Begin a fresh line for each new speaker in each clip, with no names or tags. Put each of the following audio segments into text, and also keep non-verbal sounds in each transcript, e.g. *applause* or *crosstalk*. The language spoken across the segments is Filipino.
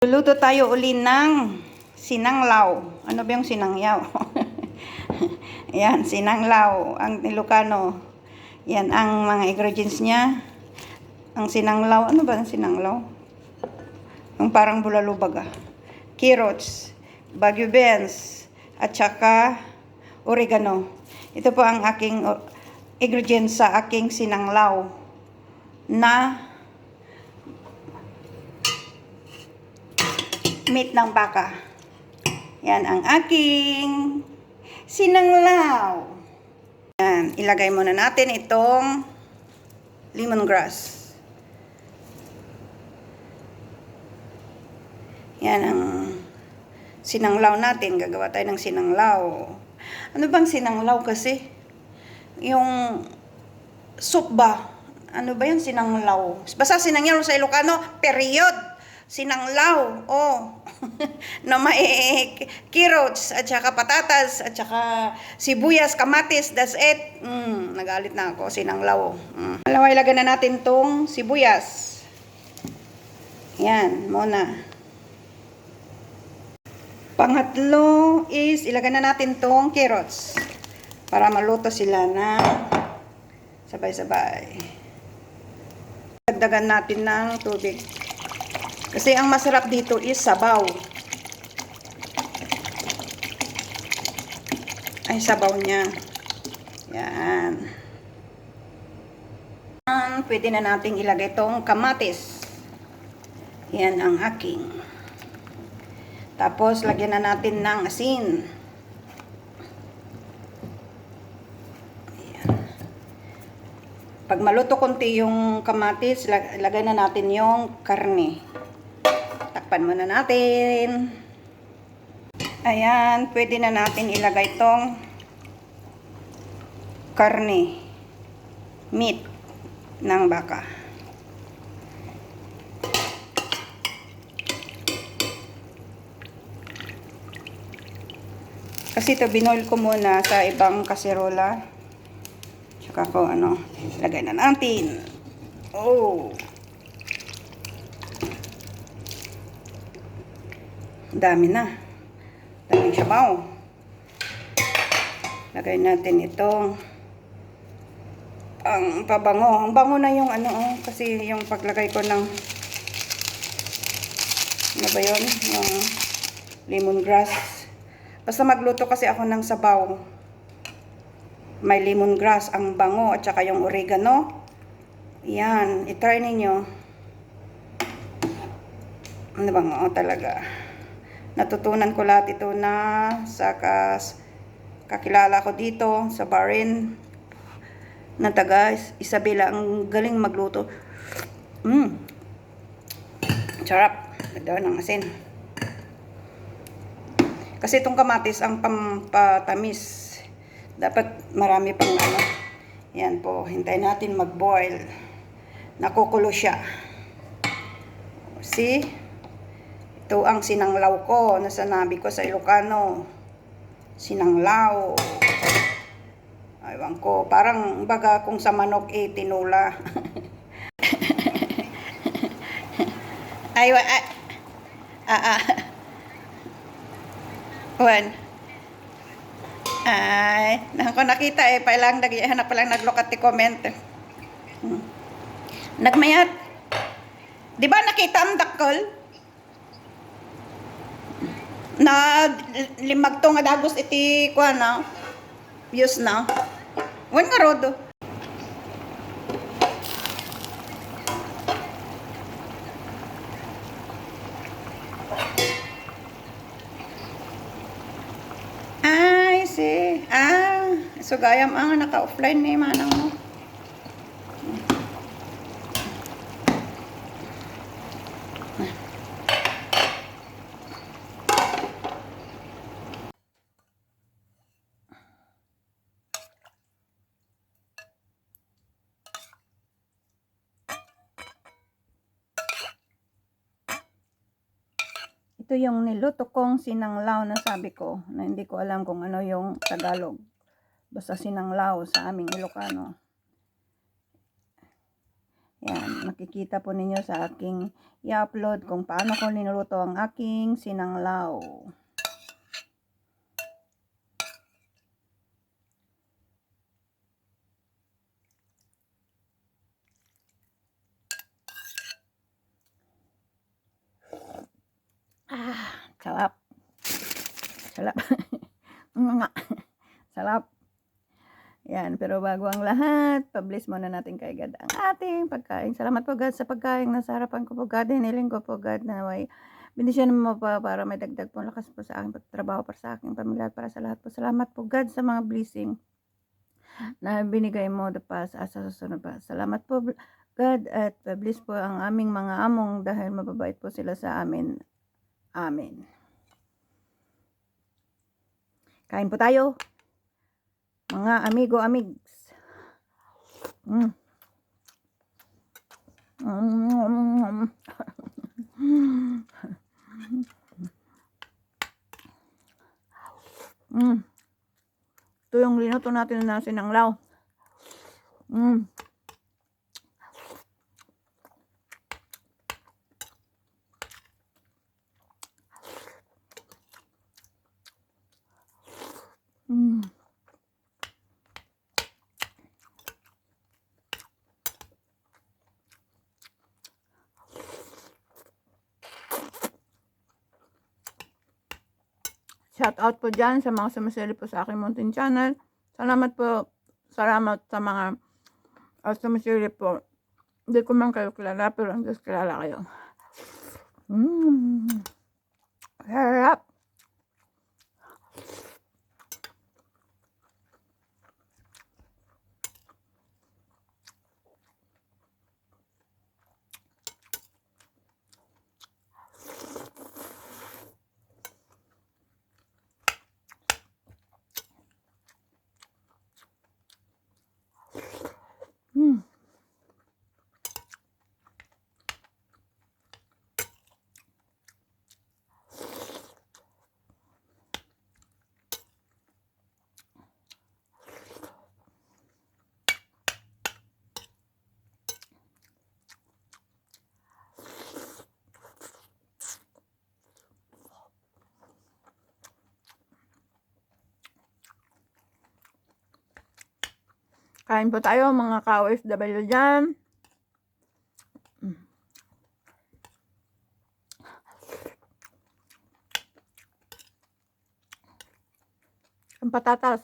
Luluto tayo uli ng sinanglaw. Ano ba yung sinangyaw? *laughs* Yan, sinanglaw. Ang Ilocano. Yan ang mga ingredients niya. Ang sinanglaw. Ano ba ang sinanglaw? Yung parang bulalubag ah. Carrots, Baguio beans, at saka oregano. Ito po ang aking ingredients sa aking sinanglaw na meat ng baka. Yan ang aking sinanglaw. Yan, ilagay muna natin itong lemongrass. Yan ang sinanglaw natin. Gagawa tayo ng sinanglaw. Ano bang sinanglaw kasi? Yung soup ba? Ano ba yung sinanglaw? Basta sinanglaw sa Ilocano, period sinanglaw, oh, *laughs* na may *laughs* carrots, at saka patatas, at saka sibuyas, kamatis, that's it. Mm, nagalit na ako, sinanglaw. Mm. Alawa, ilagay na natin tong sibuyas. Yan, muna. Pangatlo is, ilagay na natin tong carrots. Para maluto sila na sabay-sabay. Dagdagan natin ng tubig. Kasi ang masarap dito is sabaw. Ay, sabaw niya. Yan. Pwede na nating ilagay itong kamatis. Yan ang aking. Tapos, lagyan na natin ng asin. Ayan. Pag maluto konti yung kamatis, lag- lagay na natin yung karne. Takpan muna natin. Ayan, pwede na natin ilagay tong karne, meat ng baka. Kasi ito binoil ko muna sa ibang kaserola. Tsaka ko ano, lagay na natin. Oh. Dami na. Daming sabaw. Lagay natin itong ang pabango. Ang bango na yung ano, oh, kasi yung paglagay ko ng ano ba yun? Yung lemongrass. Basta magluto kasi ako ng sabaw. May lemongrass, ang bango, at saka yung oregano. Yan, itry ninyo. Ano bang, oh, talaga. Natutunan ko lahat ito na sa kas, kakilala ko dito sa Bahrain na taga Isabela. Ang galing magluto. Mm. Sarap. Ganda ng asin. Kasi itong kamatis ang pampatamis. Dapat marami pang ano. Yan po. Hintayin natin mag-boil. Nakukulo siya. See? Ito ang sinanglaw ko na sanabi ko sa Ilocano. Sinanglaw. Aywan ko. Parang baga kung sa manok eh tinula. *laughs* Aywa. Ay, ah, ah. Juan. Ay, nako nakita eh, pailang naghanap pa lang naglokat ti comment. Hmm. Nagmayat. Di ba nakita ang dakol? Na limag to nga dagos iti kuha na. Views na. Wan nga rodo. Ay, si. Ah, so gayam ang naka-offline ni manang mo. Ito yung niluto kong sinanglaw na sabi ko na hindi ko alam kung ano yung Tagalog. Basta sinanglaw sa aming Ilocano. Yan. makikita po ninyo sa aking i-upload kung paano ko niluto ang aking sinanglaw. Ah, sarap. Sarap. *laughs* Nga. sarap. Yan, pero bago ang lahat, publish muna natin kay God ang ating pagkain. Salamat po God sa pagkain na sa harapan ko po God. Hiniling ko po God na may bendisyon mo pa para may dagdag po lakas po sa aking pagtrabaho para sa aking pamilya para sa lahat po. Salamat po God sa mga blessing na binigay mo at sa susunod pa. Salamat po God at bless po ang aming mga among dahil mababait po sila sa amin. Amen. Kain po tayo. Mga amigo amigs. Mm. Mm. Mm. Ito yung linuto natin na sinanglaw. Mm. Shout out po dyan sa mga sumasali po sa aking mountain channel. Salamat po. Salamat sa mga uh, sumasali po. Hindi ko man kayo kilala pero ang Diyos kilala kayo. Mmm. Sarap. Kain po tayo mga ka-OFW dyan. Ang patatas.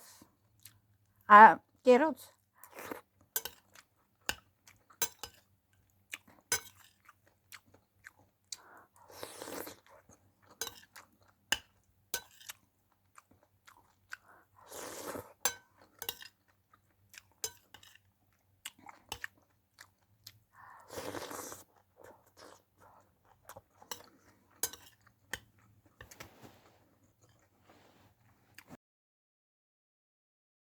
Ah, carrots.